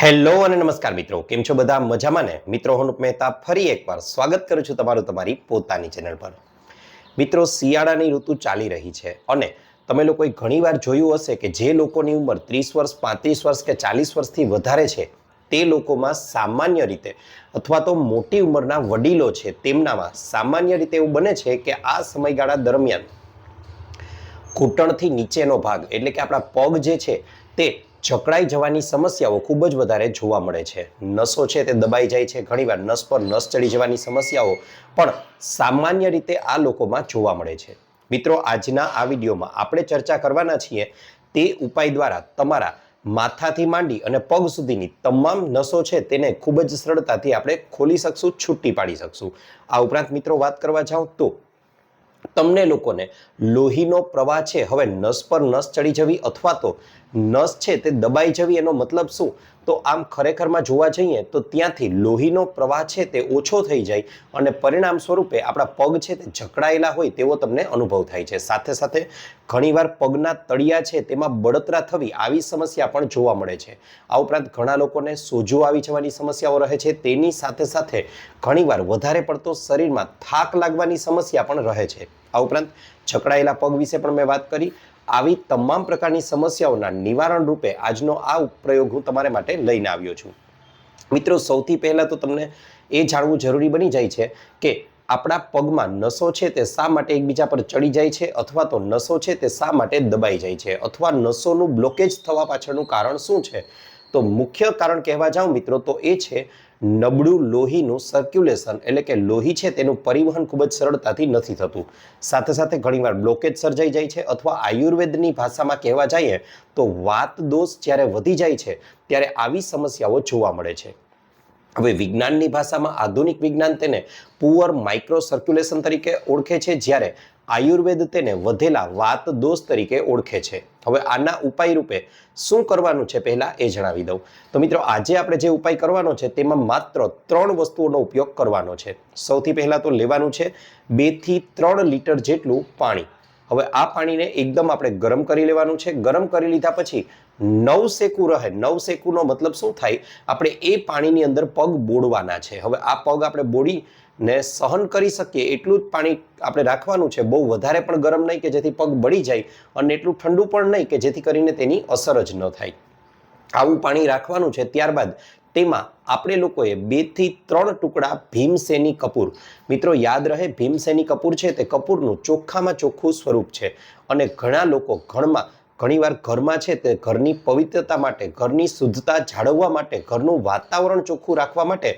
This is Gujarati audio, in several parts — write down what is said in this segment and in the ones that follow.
હેલો અને નમસ્કાર મિત્રો. કેમ છો બધા? મજામાં ને? મિત્રો, હું મહેતા ફરી એકવાર સ્વાગત કરું છું તમારું તમારી પોતાની ચેનલ પર. મિત્રો, શિયાળાની ઋતુ ચાલી રહી છે અને તમે લોકોએ ઘણીવાર જોયું હશે કે જે લોકોની ઉંમર ત્રીસ વર્ષ, પાંત્રીસ વર્ષ કે ચાલીસ વર્ષથી વધારે છે, તે લોકોમાં સામાન્ય રીતે અથવા તો મોટી ઉંમરના વડીલો છે, તેમનામાં સામાન્ય રીતે એવું બને છે કે આ સમયગાળા દરમિયાન ઘૂંટણથી નીચેનો ભાગ, એટલે કે આપણા પગ જે છે, તે જકડાઈ જવાની સમસ્યાઓ ખૂબ જ વધારે જોવા મળે છે. નસો છે તે દબાઈ જાય છે, ઘણીવાર નસ પર નસ ચડી જવાની સમસ્યાઓ પણ સામાન્ય રીતે આ લોકોમાં જોવા મળે છે. મિત્રો, આજના આ વિડીયોમાં આપણે ચર્ચા કરવાના છીએ તે ઉપાય દ્વારા તમારા માથાથી માંડી અને પગ સુધીની તમામ નસો છે તેને ખૂબ જ સરળતાથી આપણે ખોલી શકશું, છૂટી પાડી શકશું. આ ઉપરાંત મિત્રો, વાત કરવા જાઉં તો તમને લોકોને લોહીનો પ્રવાહ છે. હવે નસ પર નસ ચડી જવી અથવા તો નસ છે તે દબાઈ જવી એનો મતલબ શું? તો આમ ખરેખરમાં જોવા જઈએ તો ત્યાંથી લોહીનો પ્રવાહ છે તે ઓછો થઈ જાય અને પરિણામ સ્વરૂપે આપણા પગ છે તે જકડાયેલા હોય તેવો તમને અનુભવ થાય છે. સાથે સાથે ઘણીવાર પગના તળિયા છે તેમાં બળતરા થવી આવી સમસ્યા પણ જોવા મળે છે. આ ઉપરાંત ઘણા લોકોને સોજો આવી જવાની સમસ્યાઓ રહે છે. તેની સાથે સાથે ઘણીવાર વધારે પડતો શરીરમાં થાક લાગવાની સમસ્યા પણ રહે છે. આ ઉપરાંત જકડાયેલા પગ વિશે પણ મેં વાત કરી. આવી તમામ પ્રકારની સમસ્યાઓના નિવારણ રૂપે આજનો આ પ્રયોગ હું તમારા માટે લઈને આવ્યો છું. મિત્રો, સૌથી પહેલાં તો તમને એ જાણવું જરૂરી બની જાય છે કે આપણા પગમાં નસો છે તે શા માટે એકબીજા પર ચડી જાય છે અથવા તો નસો છે તે શા માટે દબાઈ જાય છે અથવા નસોનું બ્લોકેજ થવા પાછળનું કારણ શું છે? તો મુખ્ય કારણ કહેવા જાઉં મિત્રો, તો એ છે નબળું લોહીનું સર્ક્યુલેશન એટલે કે લોહી છે તેનું પરિવહન ખૂબ જ સરળતાથી નથી થતું. સાથે સાથે ઘણીવાર બ્લોકેજ સર્જાઈ જાય છે અથવા આયુર્વેદની ભાષામાં કહેવા જઈએ તો વાત દોષ જ્યારે વધી જાય છે, ત્યારે આવી સમસ્યાઓ જોવા મળે છે. હવે વિજ્ઞાનની ભાષામાં આધુનિક વિજ્ઞાન તેને પુઅર માઇક્રો સર્ક્યુલેશન તરીકે ઓળખે છે, જ્યારે આયુર્વેદ તેને વધેલા વાત દોષ તરીકે ઓળખે છે. હવે આના ઉપાય રૂપે શું કરવાનું છે પહેલાં એ જણાવી દઉં. તો મિત્રો, આજે આપણે જે ઉપાય કરવાનો છે, તેમાં માત્ર ત્રણ વસ્તુઓનો ઉપયોગ કરવાનો છે. સૌથી પહેલાં તો લેવાનું છે બેથી ત્રણ લીટર જેટલું પાણી. હવે આ પાણીને એકદમ આપણે ગરમ કરી લેવાનું છે. ગરમ કરી લીધા પછી નવ શેકું રહે. નવ શેકુનો મતલબ શું થાય? આપણે એ પાણીની અંદર પગ બોળવાના છે. હવે આ પગ આપણે બોડીને સહન કરી શકીએ એટલું જ પાણી આપણે રાખવાનું છે. બહુ વધારે પણ ગરમ નહીં કે જેથી પગ બળી જાય અને એટલું ઠંડુ પણ નહીં કે જેથી કરીને તેની અસર જ ન થાય. આવું પાણી રાખવાનું છે. ત્યારબાદ તેમાં આપણે લોકોએ બેથી ત્રણ ટુકડા ભીમસેની કપૂર. મિત્રો, યાદ રહે, ભીમસેની કપૂર છે તે કપૂરનું ચોખ્ખામાં ચોખ્ખું સ્વરૂપ છે અને ઘણા લોકો ઘરમાં ઘણીવાર ઘરમાં છે તે ઘરની પવિત્રતા માટે, ઘરની શુદ્ધતા જાળવવા માટે, ઘરનું વાતાવરણ ચોખ્ખું રાખવા માટે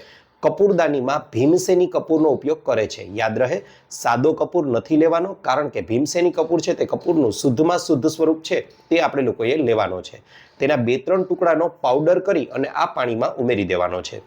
કપૂરદાનીમાં ભીમસેની કપૂરનો ઉપયોગ કરે છે. યાદ રહે, સાદો કપૂર નથી લેવાનો કારણ કે ભીમસેની કપૂર છે તે કપૂરનું શુદ્ધમાં શુદ્ધ સ્વરૂપ છે, તે આપણે લોકોએ લેવાનો છે. તેના બે ત્રણ ટુકડાનો પાવડર કરી અને આ પાણીમાં ઉમેરી દેવાનો છે.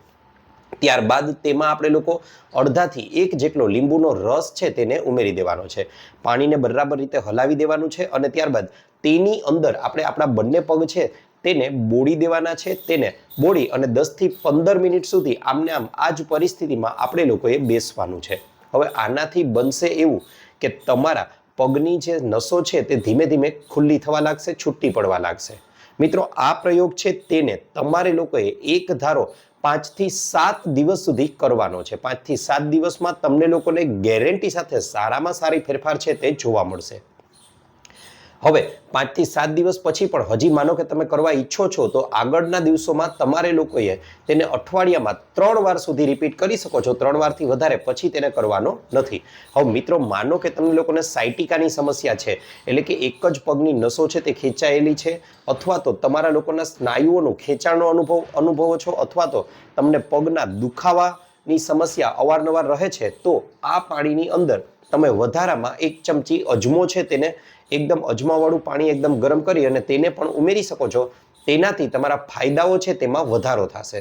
ત્યારબાદ તેમાં આપણે લોકો અડધાથી એક જેટલો લીંબુનો રસ છે તેને ઉમેરી દેવાનો છે. પાણીને બરાબર રીતે હલાવી દેવાનું છે અને ત્યારબાદ તેની અંદર આપણે આપણા બંને પગ છે, તેને બોળી દેવાના છે, તેને બોળી અને દસથી પંદર મિનિટ સુધી આમને આમ આ જ પરિસ્થિતિમાં આપણે લોકોએ બેસવાનું છે. હવે આનાથી બનશે એવું કે તમારા પગની જે નસો છે તે ધીમે ધીમે ખુલ્લી થવા લાગશે, છૂટી પડવા લાગશે. મિત્રો, આ પ્રયોગ છે તેને તમારે લોકોએ એક ધારો પાંચથી સાત દિવસ સુધી કરવાનો છે. પાંચથી સાત દિવસમાં તમને લોકોને ગેરંટી સાથે સારામાં સારી ફેરફાર છે તે જોવા મળશે. હવે, પાંચથી સાત દિવસ પછી પણ હજી માનો કે તમે કરવા ઈચ્છો છો, તો આગળના દિવસોમાં તમારે લોકોએ તેને અઠવાડિયામાં ત્રણ વાર સુધી રિપીટ કરી શકો છો. ત્રણ વારથી વધારે પછી તેને કરવાનો નથી. હવે મિત્રો, માનો કે તમને લોકોને સાયટિકાની સમસ્યા છે, એટલે કે એક જ પગની નસો છે તે ખેંચાયેલી છે, અથવા તો તમારા લોકોના સ્નાયુઓનું ખેંચાણનો અનુભવ, અનુભવો છો, અથવા તો તમને પગના દુખાવાની સમસ્યા અવારનવાર રહે છે, તો આ પાણીની અંદર તમે વધારામાં એક ચમચી અજમો છે તેને એકદમ અજમાવાળું પાણી એકદમ ગરમ કરી અને તેને પણ ઉમેરી શકો છો. તેનાથી તમારા ફાયદાઓ છે તેમાં વધારો થશે.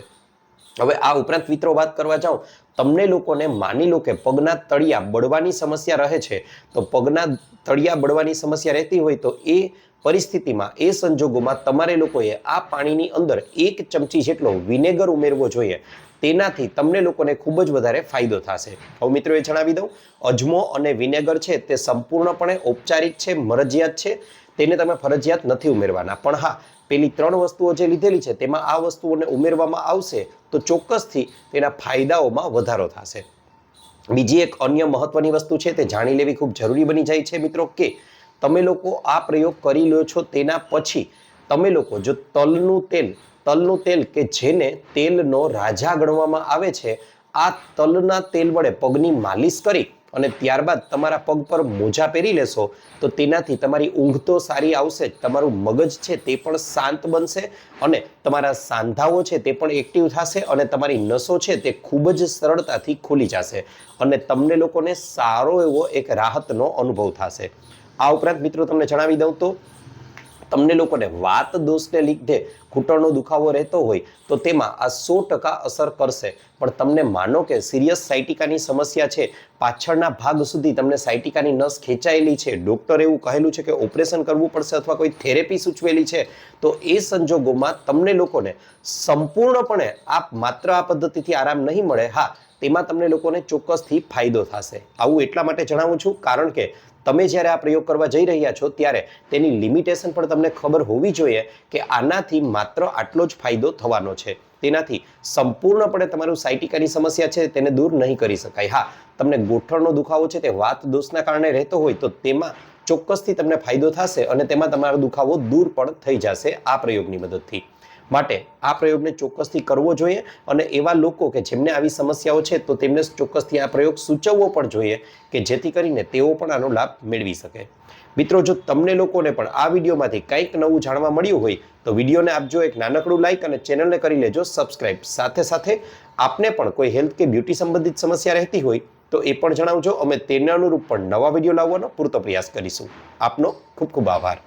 હવે આ ઉપરાંત મિત્રો વાત કરવા જાઉં, તમને લોકોને માની લો કે પગના તળિયા બળવાની સમસ્યા રહે છે, તો પગના તળિયા બળવાની સમસ્યા રહેતી હોય તો એ પરિસ્થિતિમાં એ સંજોગોમાં તમારે લોકોએ આ પાણીની અંદર એક ચમચી જેટલો વિનેગર ઉમેરવો જોઈએ. તેનાથી તમને લોકોને ખૂબ જ વધારે ફાયદો થશે. હવે મિત્રો એ જણાવી દઉં. અજમો અને વિનેગર છે તે સંપૂર્ણપણે ઔપચારિક છે, મરજિયાત છે. તેને તમે ફરજિયાત નથી ઉમેરવાના. પણ હા, પેલી ત્રણ વસ્તુઓ જે લીધેલી છે તેમાં આ વસ્તુઓને ઉમેરવામાં આવશે તો ચોક્કસથી તેના ફાયદાઓમાં વધારો થશે. બીજી એક અન્ય મહત્વની વસ્તુ છે તે જાણી લેવી ખૂબ જરૂરી બની જાય છે મિત્રો કે તમે લોકો આ પ્રયોગ કરી લો છો તેના પછી તમે લોકો જો તલનું તેલ તલનું તેલ કે જેને તેલનો રાજા ગણવામાં આવે છે, આ તલના તેલ વડે પગની માલિશ કરી અને ત્યારબાદ તમારા પગ પર મોજા પહેરી લેશો, તો તેનાથી તમારી ઊંઘ તો સારી આવશે જ, તમારું મગજ છે તે પણ શાંત બનશે અને તમારા સાંધાઓ છે તે પણ એક્ટિવ થશે અને તમારી નસો છે તે ખૂબ જ સરળતાથી ખુલી જશે અને તમને લોકોને સારો એવો એક રાહતનો અનુભવ થશે. આ ઉપરાંત મિત્રો તમને જણાવી દઉં તો, તમને લોકોને વાત દોષને લીધે ઘૂંટણનો દુખાવો રહેતો હોય તો તેમાં આ સો ટકા અસર કરશે પણ તમને માનો કે સિરિયસ સાયટિકાની સમસ્યા છે, પાછળના ભાગ સુધી તમને સાયટિકાની નસ ખેંચાયેલી છે, ડૉક્ટર એવું કહેલું છે કે ઓપરેશન કરવું પડશે અથવા કોઈ થેરેપી સૂચવેલી છે, તો એ સંજોગોમાં તમને લોકોને સંપૂર્ણપણે આ માત્ર આ પદ્ધતિથી આરામ નહીં મળે. હા તેમાં તમને લોકોને ચોક્કસથી ફાયદો થશે. આવું એટલા માટે જણાવું છું, કારણ કે તમે જ્યારે આ પ્રયોગ કરવા જઈ રહ્યા છો, ત્યારે તેની લિમિટેશન પણ તમને ખબર હોવી જોઈએ કે આનાથી માત્ર આટલો જ ફાયદો થવાનો છે. તેનાથી સંપૂર્ણપણે તમારું સાયટિકાની સમસ્યા છે, તેને દૂર નહીં કરી શકાય. હા, તમને ગોઠણનો દુખાવો છે, તે વાત દોષના કારણે રહેતો હોય, તો તેમાં ચોક્કસથી તમને ફાયદો થશે અને તેમાં તમારો દુખાવો દૂર પણ થઈ જશે આ પ્રયોગની મદદથી. માટે આ પ્રયોગને ચોક્કસથી કરવો જોઈએ અને એવા લોકો કે જેમને આવી સમસ્યાઓ છે તો તેમને ચોક્કસથી આ પ્રયોગ સૂચવવો પણ જોઈએ કે જેથી કરીને તેઓ પણ આનો લાભ મેળવી શકે. મિત્રો, જો તમને લોકોને પણ આ વિડીયોમાંથી કંઈક નવું જાણવા મળ્યું હોય તો વિડીયોને આપજો એક નાનકડું લાઇક અને ચેનલને કરી લેજો સબસ્ક્રાઇબ સાથે સાથે આપને પણ કોઈ હેલ્થ કે બ્યુટી સંબંધિત સમસ્યા રહેતી હોય તો એ પણ જણાવજો. અમે તેને અનુરૂપ પણ નવા વીડિયો લાવવાનો પૂરતો પ્રયાસ કરીશું. આપનો ખૂબ ખૂબ આભાર.